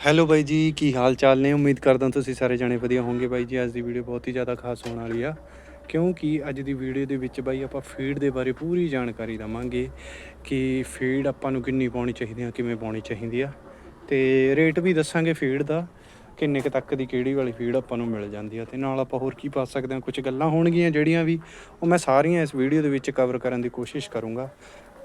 Hello ਬਾਈ ਜੀ, ਕੀ ਹਾਲ ਚਾਲ ਨੇ? ਉਮੀਦ ਕਰਦਾ ਤੁਸੀਂ ਸਾਰੇ ਜਾਣੇ ਵਧੀਆ ਹੋਵੋਗੇ ਬਾਈ ਜੀ। ਅੱਜ ਦੀ ਵੀਡੀਓ ਬਹੁਤ ਹੀ ਜ਼ਿਆਦਾ ਖਾਸ ਹੋਣ ਵਾਲੀ ਆ। ਕਿਉਂਕਿ ਅੱਜ ਦੀ ਵੀਡੀਓ ਦੇ ਵਿੱਚ ਬਾਈ ਆਪਾਂ ਫੀਡ ਦੇ ਬਾਰੇ ਪੂਰੀ ਜਾਣਕਾਰੀ ਦਵਾਂਗੇ ਕਿ ਫੀਡ ਆਪਾਂ ਨੂੰ ਕਿੰਨੀ ਪਾਉਣੀ ਚਾਹੀਦੀ ਆ, ਕਿਵੇਂ ਪਾਉਣੀ ਚਾਹੀਦੀ ਆ। ਤੇ ਰੇਟ ਵੀ ਦੱਸਾਂਗੇ ਫੀਡ ਦਾ, ਕਿੰਨੇ ਕੁ ਤੱਕ ਦੀ ਕਿਹੜੀ ਵਾਲੀ ਫੀਡ ਆਪਾਂ ਨੂੰ ਮਿਲ ਜਾਂਦੀ ਆ। ਤੇ ਨਾਲ ਆਪਾਂ ਹੋਰ ਕੀ ਪਾ ਸਕਦੇ ਹਾਂ ਕੁਝ ਗੱਲਾਂ ਹੋਣਗੀਆਂ ਜਿਹੜੀਆਂ ਵੀ, ਉਹ ਮੈਂ ਸਾਰੀਆਂ ਇਸ ਵੀਡੀਓ ਦੇ ਵਿੱਚ ਕਵਰ ਕਰਨ ਦੀ ਕੋਸ਼ਿਸ਼ ਕਰੂੰਗਾ।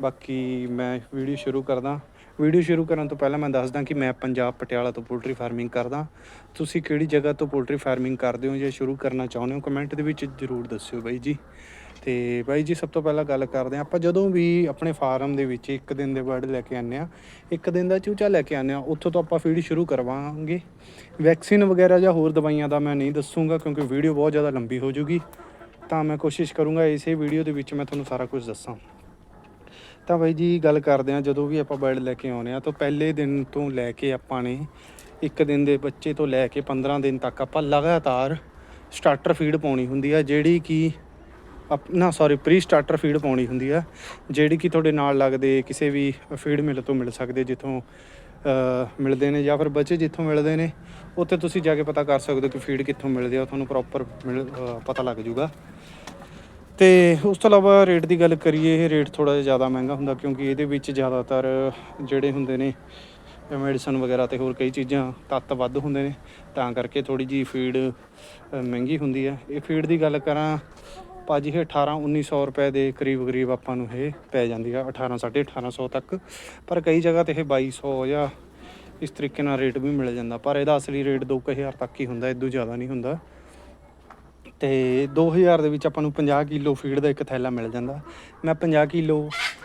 ਬਾਕੀ ਮੈਂ ਵੀਡੀਓ ਸ਼ੁਰੂ ਕਰਦਾ। ਵੀਡੀਓ ਸ਼ੁਰੂ ਕਰਨ ਤੋਂ ਪਹਿਲਾਂ ਮੈਂ ਦੱਸਦਾ ਕਿ ਮੈਂ ਪੰਜਾਬ ਪਟਿਆਲਾ ਤੋਂ ਪੋਲਟਰੀ ਫਾਰਮਿੰਗ ਕਰਦਾ। ਤੁਸੀਂ ਕਿਹੜੀ ਜਗ੍ਹਾ ਤੋਂ ਪੋਲਟਰੀ ਫਾਰਮਿੰਗ ਕਰਦੇ ਹੋ ਜਾਂ ਸ਼ੁਰੂ ਕਰਨਾ ਚਾਹੁੰਦੇ ਹੋ? ਕਮੈਂਟ ਦੇ ਵਿੱਚ ਜਰੂਰ ਦੱਸਿਓ ਬਾਈ ਜੀ। ਤੇ ਬਾਈ ਜੀ, ਸਭ ਤੋਂ ਪਹਿਲਾਂ ਗੱਲ ਕਰਦੇ ਹਾਂ। ਆਪਾਂ ਜਦੋਂ ਵੀ ਆਪਣੇ ਫਾਰਮ ਦੇ ਵਿੱਚ ਇੱਕ ਦਿਨ ਦੇ ਬਰਡ ਲੈ ਕੇ ਆਉਂਦੇ ਆ ਇੱਕ ਦਿਨ ਦਾ ਚੂਚਾ ਲੈ ਕੇ ਆਉਂਦੇ ਆ ਉੱਥੋਂ ਤੋਂ ਆਪਾਂ ਫੀਡ ਸ਼ੁਰੂ ਕਰਵਾਵਾਂਗੇ। ਵੈਕਸੀਨ ਵਗੈਰਾ ਜਾਂ ਹੋਰ ਦਵਾਈਆਂ ਦਾ ਮੈਂ ਨਹੀਂ ਦੱਸੂਗਾ ਕਿਉਂਕਿ ਵੀਡੀਓ ਬਹੁਤ ਜ਼ਿਆਦਾ ਲੰਬੀ ਹੋ ਜੂਗੀ। ਤਾਂ ਮੈਂ ਕੋਸ਼ਿਸ਼ ਕਰੂੰਗਾ ਇਸੇ ਵੀਡੀਓ ਦੇ ਵਿੱਚ ਮੈਂ ਤੁਹਾਨੂੰ ਸਾਰਾ ਕੁਝ ਦੱਸਾਂ। ਤਾਂ ਬਾਈ ਜੀ ਗੱਲ ਕਰਦੇ ਆ ਜਦੋਂ ਵੀ ਆਪਾਂ ਬਰਡ ਲੈ ਕੇ ਆਉਨੇ ਆ ਤਾਂ ਪਹਿਲੇ ਦਿਨ ਤੋਂ ਲੈ ਕੇ ਆਪਾਂ ਨੇ ਇੱਕ ਦਿਨ ਦੇ ਬੱਚੇ ਤੋਂ ਲੈ ਕੇ 15 ਦਿਨ ਤੱਕ ਆਪਾਂ ਲਗਾਤਾਰ ਸਟਾਰਟਰ ਫੀਡ ਪਾਉਣੀ ਹੁੰਦੀ ਆ, ਜਿਹੜੀ ਕਿ ਅਪ- ਨਾ ਸੌਰੀ ਪ੍ਰੀ ਸਟਾਰਟਰ ਫੀਡ ਪਾਉਣੀ ਹੁੰਦੀ ਆ, ਜਿਹੜੀ ਕਿ ਤੁਹਾਡੇ ਨਾਲ ਲੱਗਦੇ ਕਿਸੇ ਵੀ ਫੀਡ ਮਿਲ ਤੋਂ ਮਿਲ ਸਕਦੇ, ਜਿੱਥੋਂ ਮਿਲਦੇ ਨੇ ਜਾਂ ਫਿਰ ਬੱਚੇ ਜਿੱਥੋਂ ਮਿਲਦੇ ਨੇ, ਉੱਥੇ ਤੁਸੀਂ ਜਾ ਕੇ ਪਤਾ ਕਰ ਸਕਦੇ ਹੋ ਕਿ ਫੀਡ ਕਿੱਥੋਂ ਮਿਲਦੀ ਆ ਤੁਹਾਨੂੰ ਪ੍ਰੋਪਰ ਮਿਲ ਪਤਾ ਲੱਗ ਜੂਗਾ। ਤੇ ਉਸ ਤੋਂ ਇਲਾਵਾ ਰੇਟ ਦੀ ਗੱਲ ਕਰੀਏ, ਇਹ ਰੇਟ ਥੋੜਾ ਜਿਹਾ ਜ਼ਿਆਦਾ ਮਹਿੰਗਾ ਹੁੰਦਾ ਕਿਉਂਕਿ ਇਹਦੇ ਵਿੱਚ ਜ਼ਿਆਦਾਤਰ ਜਿਹੜੇ ਹੁੰਦੇ ਨੇ ਮੈਡੀਸਨ ਵਗੈਰਾ ਤੇ ਹੋਰ ਕਈ ਚੀਜ਼ਾਂ ਤੱਤ ਵੱਧ ਹੁੰਦੇ ਨੇ, ਤਾਂ ਕਰਕੇ ਥੋੜੀ ਜੀ ਫੀਡ ਮਹਿੰਗੀ ਹੁੰਦੀ ਹੈ। ਇਹ ਫੀਡ ਦੀ ਗੱਲ ਕਰਾਂ, ਭਾਜੀ ਇਹ 18 1900 ਰੁਪਏ ਦੇ ਕਰੀਬ ਕਰੀਬ ਆਪਾਂ ਨੂੰ ਇਹ ਪੈ ਜਾਂਦੀ ਆ 18 1850 ਤੱਕ। ਪਰ ਕਈ ਜਗ੍ਹਾ ਤੇ ਇਹ 2200 ਜਾਂ ਇਸ ਤਰੀਕੇ ਨਾਲ ਰੇਟ ਵੀ ਮਿਲ ਜਾਂਦਾ, ਪਰ ਇਹਦਾ ਅਸਲੀ ਰੇਟ 2000 ਤੱਕ ਹੀ ਹੁੰਦਾ ਇਦੋਂ ਜ਼ਿਆਦਾ ਨਹੀਂ ਹੁੰਦਾ। ਤੇ 2000 ਦੇ ਵਿੱਚ ਆਪਾਂ ਨੂੰ 50 ਕਿਲੋ ਫੀਡ ਦਾ ਇੱਕ ਥੈਲਾ ਮਿਲ ਜਾਂਦਾ। ਮੈਂ 50 ਕਿਲੋ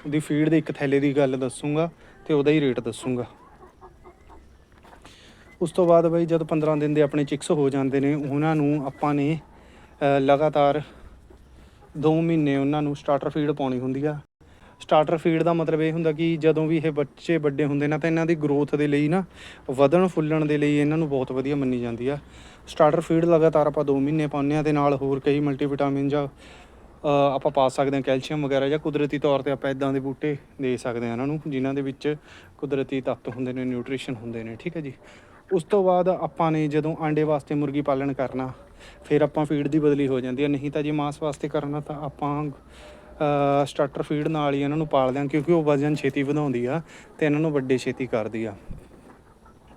ਦੀ ਫੀਡ ਦੇ ਇੱਕ ਥੈਲੇ ਦੀ ਗੱਲ ਦੱਸੂਗਾ ਤੇ ਉਹਦਾ ਹੀ ਰੇਟ ਦੱਸੂਗਾ। ਉਸ ਤੋਂ ਬਾਅਦ ਬਈ ਜਦ 15 ਦਿਨ ਦੇ ਆਪਣੇ ਚਿਕਸ ਹੋ ਜਾਂਦੇ ਨੇ, ਉਹਨਾਂ ਨੂੰ ਆਪਾਂ ਨੇ ਲਗਾਤਾਰ 2 ਮਹੀਨੇ ਉਹਨਾਂ ਨੂੰ ਸਟਾਰਟਰ ਫੀਡ ਪਾਉਣੀ ਹੁੰਦੀ ਆ। ਸਟਾਰਟਰ ਫੀਡ ਦਾ ਮਤਲਬ ਇਹ ਹੁੰਦਾ ਕਿ ਜਦੋਂ ਵੀ ਇਹ ਬੱਚੇ ਵੱਡੇ ਹੁੰਦੇ ਨੇ ਤਾਂ ਇਹਨਾਂ ਦੀ ਗਰੋਥ ਦੇ ਲਈ ਨਾ, ਵਧਣ ਫੁੱਲਣ ਦੇ ਲਈ ਇਹਨਾਂ ਨੂੰ ਬਹੁਤ ਵਧੀਆ ਮੰਨੀ ਜਾਂਦੀ ਆ। ਸਟਾਰਟਰ ਫੀਡ ਲਗਾਤਾਰ ਆਪਾਂ 2 ਮਹੀਨੇ ਪਾਉਂਦੇ ਆ ਤੇ ਨਾਲ ਹੋਰ ਕਈ ਮਲਟੀਵਿਟਾਮਿਨ ਜਾਂ ਆਪਾਂ ਪਾ ਸਕਦੇ ਹਾਂ ਕੈਲਸ਼ੀਅਮ ਵਗੈਰਾ ਜਾਂ ਕੁਦਰਤੀ ਤੌਰ ਤੇ ਆਪਾਂ ਇਦਾਂ ਦੇ ਬੂਟੇ ਦੇ ਸਕਦੇ ਹਾਂ ਇਹਨਾਂ ਨੂੰ, ਜਿਨ੍ਹਾਂ ਦੇ ਵਿੱਚ ਕੁਦਰਤੀ ਤੱਤ ਹੁੰਦੇ ਨੇ ਨਿਊਟ੍ਰੀਸ਼ਨ ਹੁੰਦੇ ਨੇ, ਠੀਕ ਹੈ ਜੀ। ਉਸ ਤੋਂ ਬਾਅਦ ਆਪਾਂ ਨੇ ਜਦੋਂ ਆਂਡੇ ਵਾਸਤੇ ਮੁਰਗੀ ਪਾਲਣ ਕਰਨਾ, ਫਿਰ ਆਪਾਂ ਫੀਡ ਦੀ ਬਦਲੀ ਹੋ ਜਾਂਦੀ ਹੈ। ਨਹੀਂ ਤਾਂ ਜੇ ਮਾਸ ਵਾਸਤੇ ਕਰਨਾ ਤਾਂ ਆਪਾਂ ਸਟਾਰਟਰ ਫੀਡ ਨਾਲ ਹੀ ਇਹਨਾਂ ਨੂੰ ਪਾਲਦੇ ਹਾਂ, ਕਿਉਂਕਿ ਉਹ ਵਜ਼ਨ ਛੇਤੀ ਵਧਾਉਂਦੀ ਆ ਤੇ ਇਹਨਾਂ ਨੂੰ ਵੱਡੇ ਛੇਤੀ ਕਰਦੀ ਆ।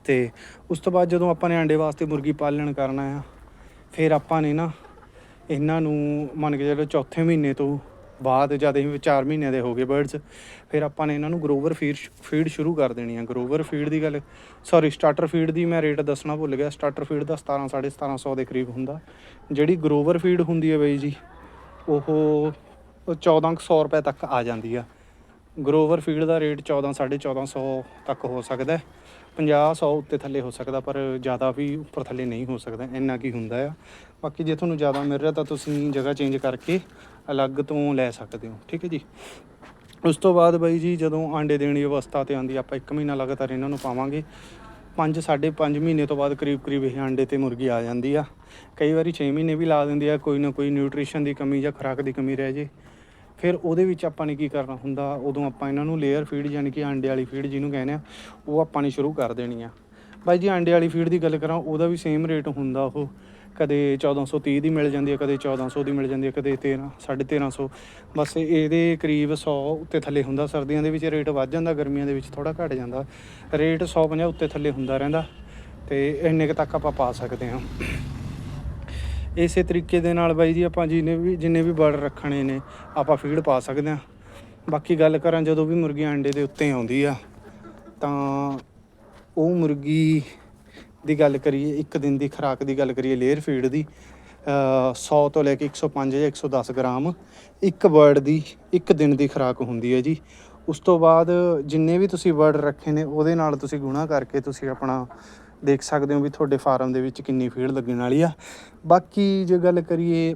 ਤੇ ਉਸ ਤੋਂ ਬਾਅਦ ਜਦੋਂ ਆਪਾਂ ਨੇ ਆਂਡੇ ਵਾਸਤੇ ਮੁਰਗੀ ਪਾਲਣ ਕਰਨਾ ਆ, ਫਿਰ ਆਪਾਂ ਨੇ ਨਾ ਇਹਨਾਂ ਨੂੰ ਮੰਨ ਕੇ ਚੱਲੋ ਚੌਥੇ ਮਹੀਨੇ ਤੋਂ ਬਾਅਦ ਜਦ ਇਹ 4 ਮਹੀਨੇ ਦੇ ਹੋ ਗਏ ਬਰਡਸ, ਫਿਰ ਆਪਾਂ ਨੇ ਇਹਨਾਂ ਨੂੰ ਗਰੋਵਰ ਫੀਡ ਫੀਡ ਸ਼ੁਰੂ ਕਰ ਦੇਣੀ ਆ। ਗਰੋਵਰ ਫੀਡ ਦੀ ਗੱਲ ਸੌਰੀ ਸਟਾਰਟਰ ਫੀਡ ਦੀ ਮੈਂ ਰੇਟ ਦੱਸਣਾ ਭੁੱਲ ਗਿਆ। ਸਟਾਰਟਰ ਫੀਡ ਦਾ 17 1750 ਦੇ ਕਰੀਬ ਹੁੰਦਾ। ਜਿਹੜੀ ਗਰੋਵਰ ਫੀਡ ਹੁੰਦੀ ਹੈ ਬਈ ਜੀ, ਉਹ ਉਹ 1400 ਰੁਪਏ ਤੱਕ ਆ ਜਾਂਦੀ ਆ। ਗਰੋਵਰ ਫੀਡ ਦਾ ਰੇਟ 14 1450 ਤੱਕ ਹੋ ਸਕਦਾ। 50 100 ਉੱਤੇ ਥੱਲੇ ਹੋ ਸਕਦਾ, ਪਰ ਜ਼ਿਆਦਾ ਵੀ ਉੱਪਰ ਥੱਲੇ ਨਹੀਂ ਹੋ ਸਕਦਾ, ਇੰਨਾ ਕੀ ਹੁੰਦਾ ਆ। ਬਾਕੀ ਜੇ ਤੁਹਾਨੂੰ ਜ਼ਿਆਦਾ ਮਿਲ ਰਿਹਾ ਤਾਂ ਤੁਸੀਂ ਜਗ੍ਹਾ ਚੇਂਜ ਕਰਕੇ ਅਲੱਗ ਤੋਂ ਲੈ ਸਕਦੇ ਹੋ, ਠੀਕ ਹੈ ਜੀ? ਉਸ ਤੋਂ ਬਾਅਦ ਬਾਈ ਜੀ, ਜਦੋਂ ਆਂਡੇ ਦੇਣ ਦੀ ਅਵਸਥਾ ਤੇ ਆਂਦੀ ਆਪਾਂ 1 ਮਹੀਨਾ ਲਗਾਤਾਰ ਇਹਨਾਂ ਨੂੰ ਪਾਵਾਂਗੇ। 5 5.5 ਮਹੀਨੇ ਤੋਂ ਬਾਅਦ ਕਰੀਬ ਕਰੀਬ ਇਹ ਆਂਡੇ ਤੇ ਮੁਰਗੀ ਆ ਜਾਂਦੀ ਆ। ਕਈ ਵਾਰੀ 6 ਮਹੀਨੇ ਵੀ ਲਾ ਦਿੰਦੀ ਆ, ਕੋਈ ਨਾ ਕੋਈ ਨਿਊਟ੍ਰੀਸ਼ਨ ਦੀ ਕਮੀ ਜਾਂ ਖੁਰਾਕ ਦੀ ਕਮੀ ਰਹਿ ਜੇ। ਫਿਰ ਉਹਦੇ ਵਿੱਚ ਆਪਾਂ ਨੇ ਕੀ ਕਰਨਾ ਹੁੰਦਾ, ਉਦੋਂ ਆਪਾਂ ਇਹਨਾਂ ਨੂੰ ਲੇਅਰ ਫੀਡ ਯਾਨੀ ਕਿ ਆਂਡੇ ਵਾਲੀ ਫੀਡ ਜਿਹਨੂੰ ਕਹਿੰਦੇ ਆ, ਉਹ ਆਪਾਂ ਨੇ ਸ਼ੁਰੂ ਕਰ ਦੇਣੀ ਆ। ਬਾਈ ਜੀ ਆਂਡੇ ਵਾਲੀ ਫੀਡ ਦੀ ਗੱਲ ਕਰਾਂ, ਉਹਦਾ ਵੀ ਸੇਮ ਰੇਟ ਹੁੰਦਾ ਉਹ। ਕਦੇ 1430 ਦੀ ਮਿਲ ਜਾਂਦੀ ਹੈ ਕਦੇ 1400 ਦੀ ਮਿਲ ਜਾਂਦੀ ਹੈ ਕਦੇ 13 1350 ਬਸ ਇਹਦੇ ਕਰੀਬ 100 ਉੱਤੇ ਥੱਲੇ ਹੁੰਦਾ, ਸਰਦੀਆਂ ਦੇ ਵਿੱਚ ਰੇਟ ਵੱਧ ਜਾਂਦਾ, ਗਰਮੀਆਂ ਦੇ ਵਿੱਚ ਥੋੜਾ ਘਟ ਜਾਂਦਾ। ਰੇਟ 150 ਉੱਤੇ ਥੱਲੇ ਹੁੰਦਾ ਰਹਿੰਦਾ, ਤੇ ਇੰਨੇ ਕੁ ਤੱਕ ਆਪਾਂ ਪਾ ਸਕਦੇ ਹਾਂ। ਇਸੇ ਤਰੀਕੇ ਦੇ ਨਾਲ ਬਾਈ ਜੀ ਆਪਾਂ ਜਿੰਨੇ ਵੀ ਜਿੰਨੇ ਵੀ ਬਰਡ ਰੱਖਣੇ ਨੇ ਆਪਾਂ ਫੀਡ ਪਾ ਸਕਦੇ ਹਾਂ। ਬਾਕੀ ਗੱਲ ਕਰਾਂ ਜਦੋਂ ਵੀ ਮੁਰਗੀ ਅੰਡੇ ਦੇ ਉੱਤੇ ਆਉਂਦੀ ਆ ਤਾਂ ਉਹ ਮੁਰਗੀ ਦੀ ਗੱਲ ਕਰੀਏ ਇੱਕ ਦਿਨ ਦੀ ਖੁਰਾਕ ਦੀ ਗੱਲ ਕਰੀਏ ਲੇਅਰ ਫੀਡ ਦੀ ਅ, 100 ਤੋਂ ਲੈ ਕੇ 105 ਜਾਂ 110 ਗ੍ਰਾਮ ਇੱਕ ਬਰਡ ਦੀ ਇੱਕ ਦਿਨ ਦੀ ਖੁਰਾਕ ਹੁੰਦੀ ਹੈ ਜੀ। ਉਸ ਤੋਂ ਬਾਅਦ ਜਿੰਨੇ ਵੀ ਤੁਸੀਂ ਬਰਡ ਰੱਖੇ ਨੇ ਉਹਦੇ ਨਾਲ ਤੁਸੀਂ ਗੁਣਾ ਕਰਕੇ ਤੁਸੀਂ ਆਪਣਾ ਦੇਖ ਸਕਦੇ ਹੋ ਵੀ ਤੁਹਾਡੇ ਫਾਰਮ ਦੇ ਵਿੱਚ ਕਿੰਨੀ ਫੀਡ ਲੱਗਣ ਵਾਲੀ ਆ। ਬਾਕੀ ਜੇ ਗੱਲ ਕਰੀਏ,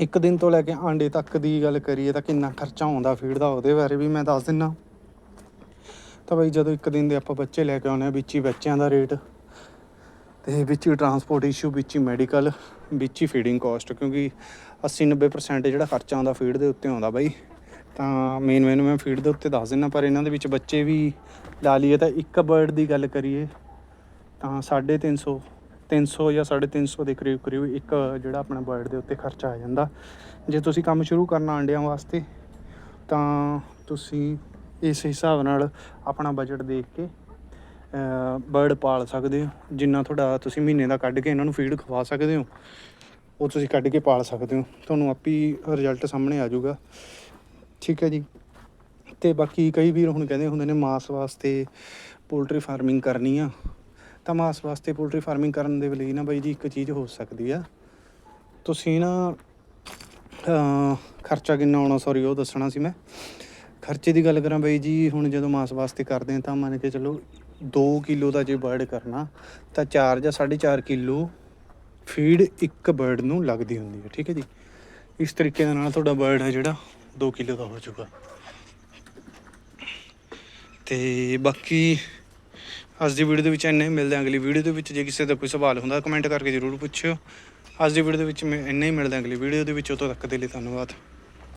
ਇੱਕ ਦਿਨ ਤੋਂ ਲੈ ਕੇ ਆਂਡੇ ਤੱਕ ਦੀ ਗੱਲ ਕਰੀਏ ਤਾਂ ਕਿੰਨਾ ਖਰਚਾ ਆਉਂਦਾ ਫੀਡ ਦਾ ਉਹਦੇ ਬਾਰੇ ਵੀ ਮੈਂ ਦੱਸ ਦਿੰਨਾ। ਤਾਂ ਬਈ ਜਦੋਂ ਇੱਕ ਦਿਨ ਦੇ ਆਪਾਂ ਬੱਚੇ ਲੈ ਕੇ ਆਉਂਦੇ ਆ ਵਿੱਚ ਹੀ ਬੱਚਿਆਂ ਦਾ ਰੇਟ ਤੇ ਵਿੱਚ ਹੀ ਟਰਾਂਸਪੋਰਟ ਇਸ਼ੂ ਵਿੱਚ ਹੀ ਮੈਡੀਕਲ ਵਿੱਚ ਹੀ ਫੀਡਿੰਗ ਕਾਸਟ ਕਿਉਂਕਿ 80 90% ਜਿਹੜਾ ਖਰਚਾ ਆਉਂਦਾ ਫੀਡ ਦੇ ਉੱਤੇ ਆਉਂਦਾ ਬਾਈ। ਤਾਂ ਮੇਨ ਮੇਨ ਮੈਂ ਫੀਡ ਦੇ ਉੱਤੇ ਦੱਸ ਦਿੰਨਾ, ਪਰ ਇਹਨਾਂ ਦੇ ਵਿੱਚ ਬੱਚੇ ਵੀ ਲਾ ਲਈਏ ਤਾਂ ਇੱਕ ਬਰਡ ਦੀ ਗੱਲ ਕਰੀਏ ਤਾਂ 350 300 ਜਾਂ 350 ਦੇ ਕਰੀਬ ਕਰੀਬ ਇੱਕ ਜਿਹੜਾ ਆਪਣਾ ਬਰਡ ਦੇ ਉੱਤੇ ਖਰਚਾ ਆ ਜਾਂਦਾ। ਜੇ ਤੁਸੀਂ ਕੰਮ ਸ਼ੁਰੂ ਕਰਨਾ ਅੰਡਿਆਂ ਵਾਸਤੇ, ਤਾਂ ਤੁਸੀਂ ਇਸ ਹਿਸਾਬ ਨਾਲ ਆਪਣਾ ਬਜਟ ਦੇਖ ਕੇ ਬਰਡ ਪਾਲ ਸਕਦੇ ਹੋ, ਜਿੰਨਾ ਤੁਹਾਡਾ ਤੁਸੀਂ ਮਹੀਨੇ ਦਾ ਕੱਢ ਕੇ ਇਹਨਾਂ ਨੂੰ ਫੀਡ ਖਵਾ ਸਕਦੇ ਹੋ, ਉਹ ਤੁਸੀਂ ਕੱਢ ਕੇ ਪਾਲ ਸਕਦੇ ਹੋ। ਤੁਹਾਨੂੰ ਆਪੀ ਰਿਜ਼ਲਟ ਸਾਹਮਣੇ ਆ ਜਾਊਗਾ। ਠੀਕ ਹੈ ਜੀ। ਤੇ ਬਾਕੀ ਕਈ ਵੀਰ ਹੁਣ ਕਹਿੰਦੇ ਹੁੰਦੇ ਨੇ ਮਾਸ ਵਾਸਤੇ ਪੋਲਟਰੀ ਫਾਰਮਿੰਗ ਕਰਨੀ ਆ। ਤਾਂ ਮਾਸ ਵਾਸਤੇ ਪੋਲਟਰੀ ਫਾਰਮਿੰਗ ਕਰਨ ਦੇ ਲਈ ਨਾ ਬਾਈ ਜੀ ਇੱਕ ਚੀਜ਼ ਹੋ ਸਕਦੀ ਆ। ਤੁਸੀਂ ਨਾ ਖਰਚਾ ਕਿੰਨਾ ਆਉਣਾ? ਸੌਰੀ ਉਹ ਦੱਸਣਾ ਸੀ ਮੈਂ। ਖਰਚੇ ਦੀ ਗੱਲ ਕਰਾਂ ਬਾਈ ਜੀ, ਹੁਣ ਜਦੋਂ ਮਾਸ ਵਾਸਤੇ ਕਰਦੇ ਹਾਂ ਤਾਂ ਮੰਨ ਕੇ ਚੱਲੋ 2 ਕਿਲੋ ਦਾ ਜੇ ਬਰਡ ਕਰਨਾ, ਤਾਂ 4 ਜਾਂ 4.5 ਕਿਲੋ ਫੀਡ ਇੱਕ ਬਰਡ ਨੂੰ ਲੱਗਦੀ ਹੁੰਦੀ ਹੈ ਠੀਕ ਹੈ ਜੀ? ਇਸ ਤਰੀਕੇ ਦੇ ਨਾਲ ਤੁਹਾਡਾ ਬਰਡ ਹੈ ਜਿਹੜਾ 2 ਕਿਲੋ ਦਾ ਹੋ ਚੁੱਕਾ ਤੇ ਬਾਕੀ ਅੱਜ ਦੀ ਵੀਡੀਓ ਦੇ ਵਿੱਚ ਇੰਨਾ ਹੀ, ਮਿਲਦੇ ਹਾਂ ਅਗਲੀ ਵੀਡੀਓ ਦੇ ਵਿੱਚ। ਜੇ ਕਿਸੇ ਦਾ ਕੋਈ ਸਵਾਲ ਹੁੰਦਾ ਕਮੈਂਟ ਕਰਕੇ ਜ਼ਰੂਰ ਪੁੱਛਿਓ। ਅੱਜ ਦੀ ਵੀਡੀਓ ਦੇ ਵਿੱਚ ਮੈਂ ਇੰਨਾ ਹੀ, ਮਿਲਦਾ ਅਗਲੀ ਵੀਡੀਓ ਦੇ ਵਿੱਚ। ਉਦੋਂ ਤੱਕ ਦੇ ਲਈ ਧੰਨਵਾਦ।